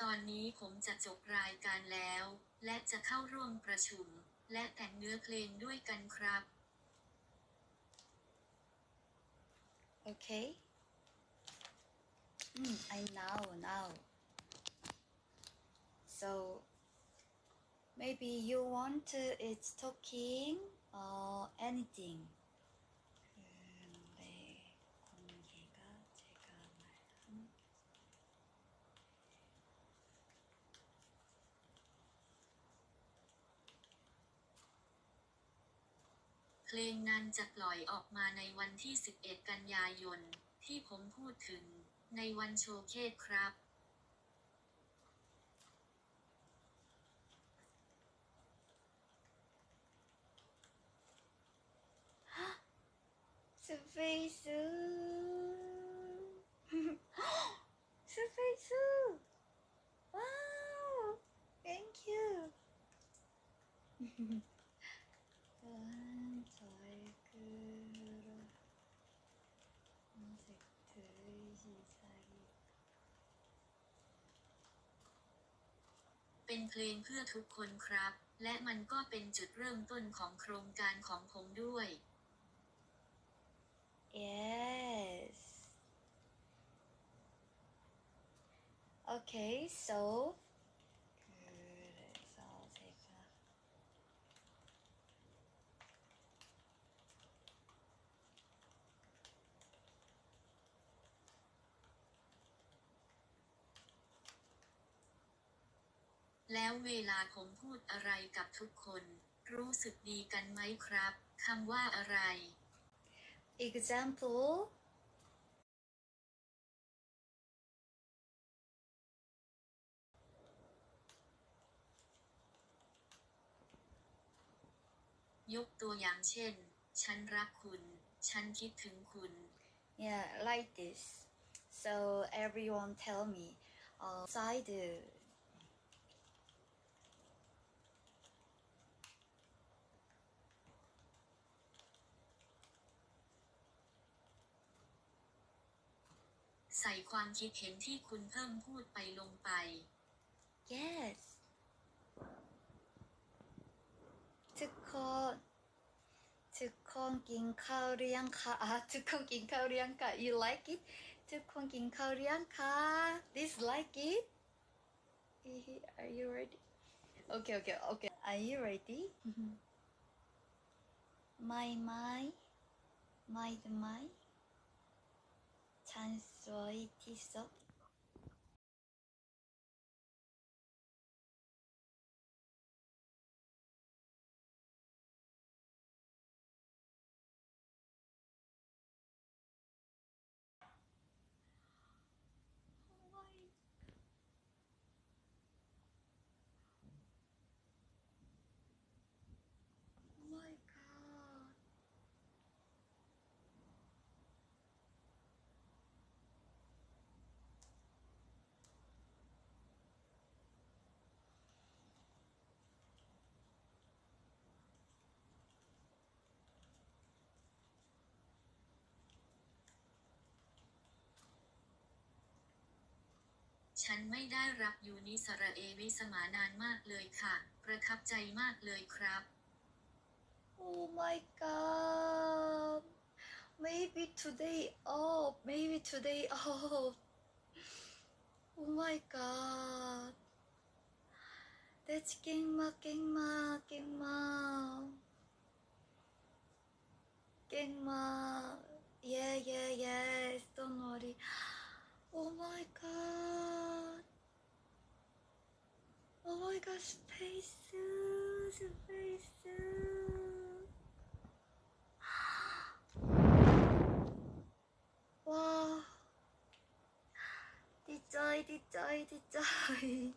ตอนนี้ผมจะจบรายการแล้ว และจะเข้าร่วมประชุม และแต่งเนื้อเพลงด้วยกันครับ Okay. Mm, I know now. So maybe you want to it's talking or anything. เพลงนั้นจะปล่อยออกมาในวันที่ 11 กันยายน ที่ผมพูดถึง ในวันโชว์เคสครับ สเปซูสเปซูว้าว thank you เป็นเพลงเพื่อทุกคนครับ และมันก็เป็นจุดเริ่มต้นของโครงการของผมด้วย Yes. Okay, so แล้วเวลาผมพูดอะไรกับทุกคน รู้สึกดีกันไหมครับคำว่าอะไร example ยกตัวอย่างเช่น ฉันรักคุณ ฉันคิดถึงคุณ yeah like this. So everyone tell me uh, side ใส่ความคิดเห็นที่คุณเพิ่มพูดไปลงไป yes ทุกคนทุกคนกินข้าวเรียงคะทุกคนกินข้าวเรียงคะ you like it ทุกคนกินข้าวเรียงคะ dislike it are you ready okay okay okay are you ready My my my my chance 좋아해 티서 ฉันไม่ได้รับยูนิสระเอวิสมานานมากเลยค่ะ ประทับใจมากเลยครับ Oh my god maybe today off maybe today off Oh my god เดชเก่งมากเก่งมากเก่งมากเก่งม yeah yeah yes ต้องนอรี Oh my god my gosh, pesos wow. Detoy, detoy, detoy.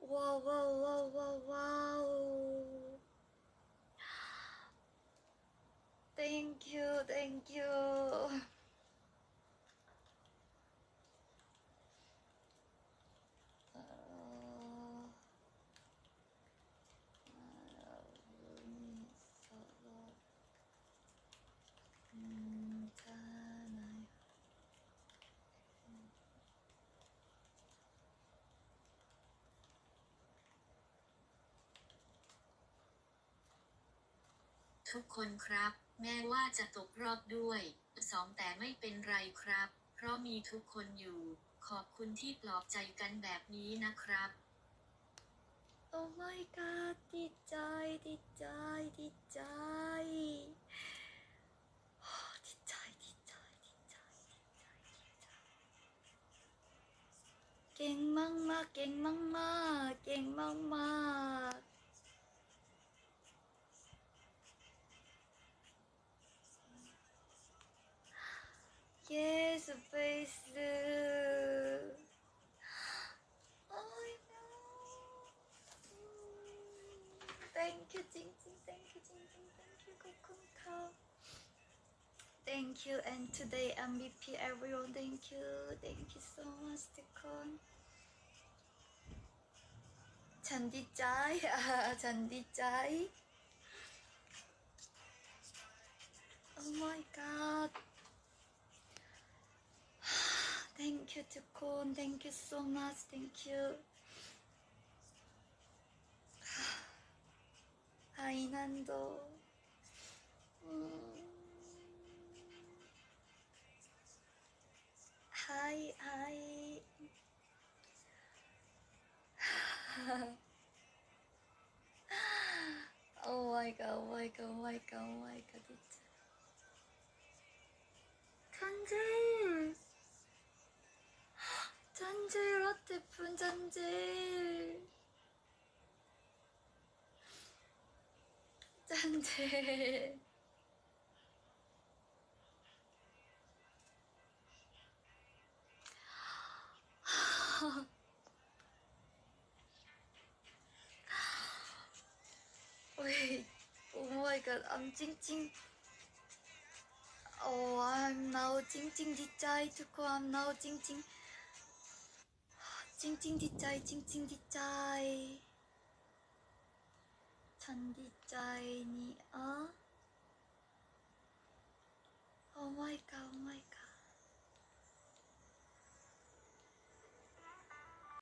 wow, wow, wow, wow, wow. Thank you, thank you. ทุกคนครับ แม้ว่าจะตกรอบด้วยสองแต่ไม่เป็นไรครับ เพราะมีทุกคนอยู่ ขอบคุณที่ปลอบใจกันแบบนี้นะครับ Oh my god ดีใจดีใจดีใจโอ้ดีใจดีใจดีใจดีใจดีใจเก่งมากมากๆเก่งมากมากๆเก่งมากมากๆ Yes face I know Thank you จริงจริง Thank you จริงจริง Thank you ข อบคุณค่ะ Thank you and today MVP everyone Thank you Thank you so much ทุกคนฉันดีใจอ่าฉันดีใจ Oh my god Thank you ทุกคน Thank you so much Thank you はい 하이 하이. 오 마이 갓오 마이 갓오 마이 갓오 마이 갓 진짜 전질 전질 어태쁜 전질 전질 god I'm จริงจริง oh I'm now จริงจริงดีใจทุกคน I'm now จริงจริงจริงจริงดีใจจริงจริงดีใจฉันดีใจนี่อะ oh my god oh my god